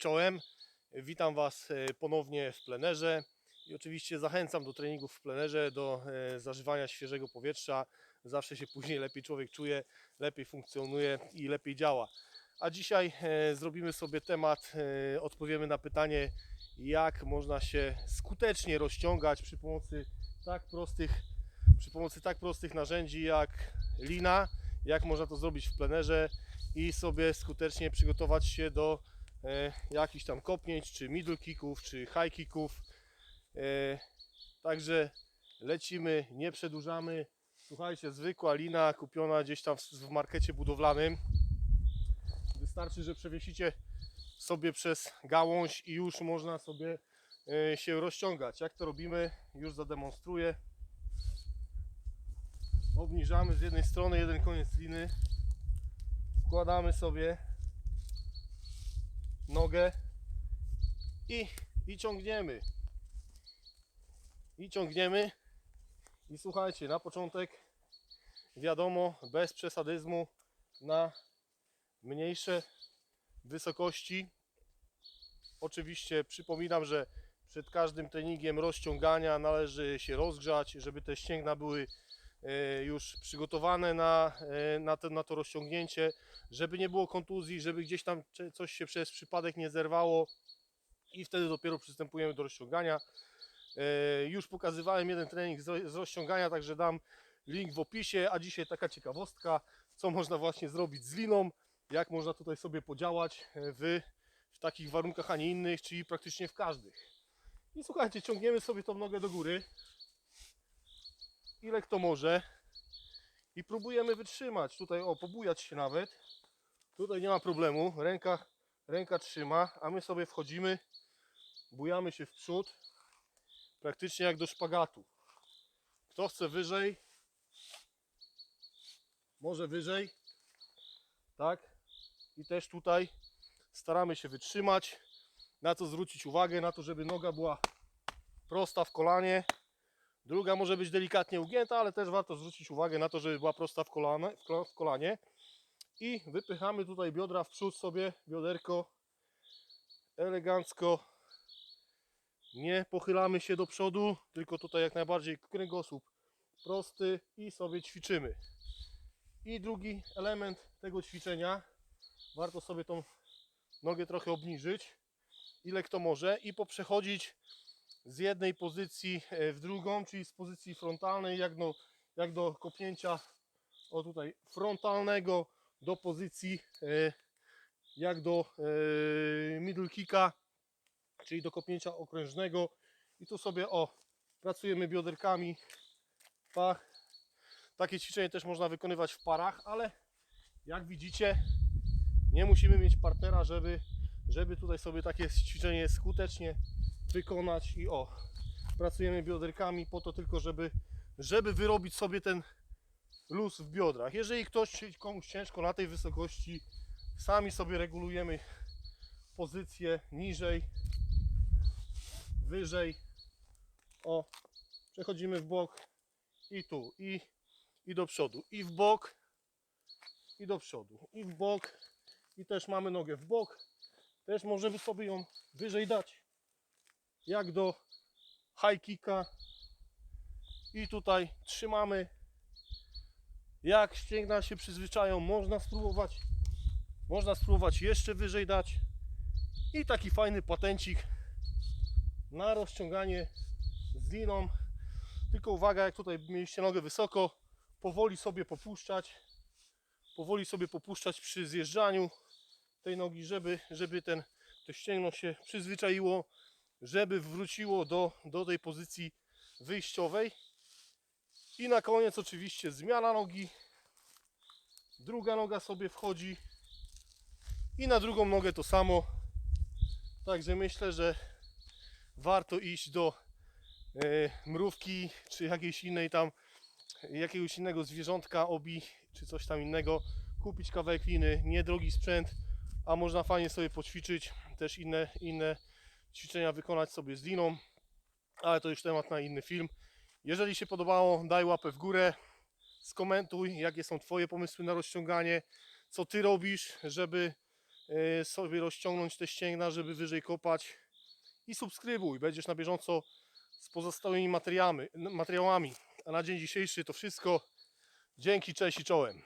Czołem, witam Was e, ponownie w plenerze i oczywiście zachęcam do treningów w plenerze, do e, zażywania świeżego powietrza. Zawsze się później lepiej człowiek czuje, lepiej funkcjonuje i lepiej działa. A dzisiaj e, zrobimy sobie temat, odpowiemy na pytanie, jak można się skutecznie rozciągać przy pomocy tak prostych, przy pomocy tak prostych narzędzi jak lina, jak można to zrobić w plenerze i sobie skutecznie przygotować się do jakichś tam kopnięć, czy middle kicków, czy high kicków. E, także lecimy, nie przedłużamy. Słuchajcie, zwykła lina kupiona gdzieś tam w, w markecie budowlanym. Wystarczy, że przewiesicie sobie przez gałąź i już można sobie e, się rozciągać. Jak to robimy, już zademonstruję. Obniżamy z jednej strony jeden koniec liny, wkładamy sobie nogę i, i ciągniemy. I ciągniemy. I słuchajcie, na początek wiadomo, bez przesadyzmu na mniejsze wysokości. Oczywiście przypominam, że przed każdym treningiem rozciągania należy się rozgrzać, żeby te ścięgna były już przygotowane na, e, na, to, na to rozciągnięcie, żeby nie było kontuzji, żeby gdzieś tam coś się przez przypadek nie zerwało i wtedy dopiero przystępujemy do rozciągania. E, Już pokazywałem jeden trening z rozciągania, także dam link w opisie, a dzisiaj taka ciekawostka, co można właśnie zrobić z liną, jak można tutaj sobie podziałać e, w, w takich warunkach, a nie innych, czyli praktycznie w każdych. I słuchajcie, ciągniemy sobie tą nogę do góry, ile kto może. I próbujemy wytrzymać, tutaj o, pobujać się nawet, tutaj nie ma problemu, ręka, ręka trzyma, a my sobie wchodzimy, bujamy się w przód, praktycznie jak do szpagatu. Kto chce wyżej, może wyżej, tak? I też tutaj staramy się wytrzymać, na co zwrócić uwagę, na to, żeby noga była prosta w kolanie. Druga może być delikatnie ugięta, ale też warto zwrócić uwagę na to, żeby była prosta w, kolane, w kol- w kolanie. I wypychamy tutaj biodra w przód sobie, bioderko elegancko nie pochylamy się do przodu, tylko tutaj jak najbardziej kręgosłup prosty i sobie ćwiczymy. I drugi element tego ćwiczenia, warto sobie tą nogę trochę obniżyć, ile kto może i poprzechodzić z jednej pozycji e, w drugą, czyli z pozycji frontalnej, jak do, jak do kopnięcia o tutaj frontalnego do pozycji e, jak do e, middle kicka, czyli do kopnięcia okrężnego. I tu sobie o pracujemy bioderkami. Takie ćwiczenie też można wykonywać w parach ale jak widzicie nie musimy mieć partnera żeby, żeby tutaj sobie takie ćwiczenie skutecznie wykonać i o pracujemy bioderkami po to tylko żeby żeby wyrobić sobie ten luz w biodrach jeżeli ktoś komuś ciężko na tej wysokości sami sobie regulujemy pozycję niżej wyżej. O, przechodzimy w bok i tu, i, i do przodu, i w bok, i do przodu, i w bok, i też mamy nogę w bok. Też możemy sobie ją wyżej dać, jak do high kicka. I tutaj trzymamy. Jak ścięgna się przyzwyczają, można spróbować, można spróbować jeszcze wyżej dać. I taki fajny patencik na rozciąganie z liną. Tylko uwaga, jak tutaj mieliście nogę wysoko, powoli sobie popuszczać. Powoli sobie popuszczać przy zjeżdżaniu tej nogi, żeby, żeby ten, to ścięgno się przyzwyczaiło, żeby wróciło do, do tej pozycji wyjściowej. I na koniec oczywiście zmiana nogi. Druga noga sobie wchodzi. I na drugą nogę to samo. Także myślę, że warto iść do e, mrówki czy jakiejś innej tam jakiegoś innego zwierzątka obi czy coś tam innego kupić kawałek liny, niedrogi sprzęt a można fajnie sobie poćwiczyć też inne, inne ćwiczenia wykonać sobie z liną ale to już temat na inny film jeżeli się podobało daj łapę w górę skomentuj jakie są twoje pomysły na rozciąganie co ty robisz żeby e, sobie rozciągnąć te ścięgna, żeby wyżej kopać i subskrybuj, będziesz na bieżąco z pozostałymi materiałami, materiałami. A na dzień dzisiejszy to wszystko. Dzięki, cześć i czołem.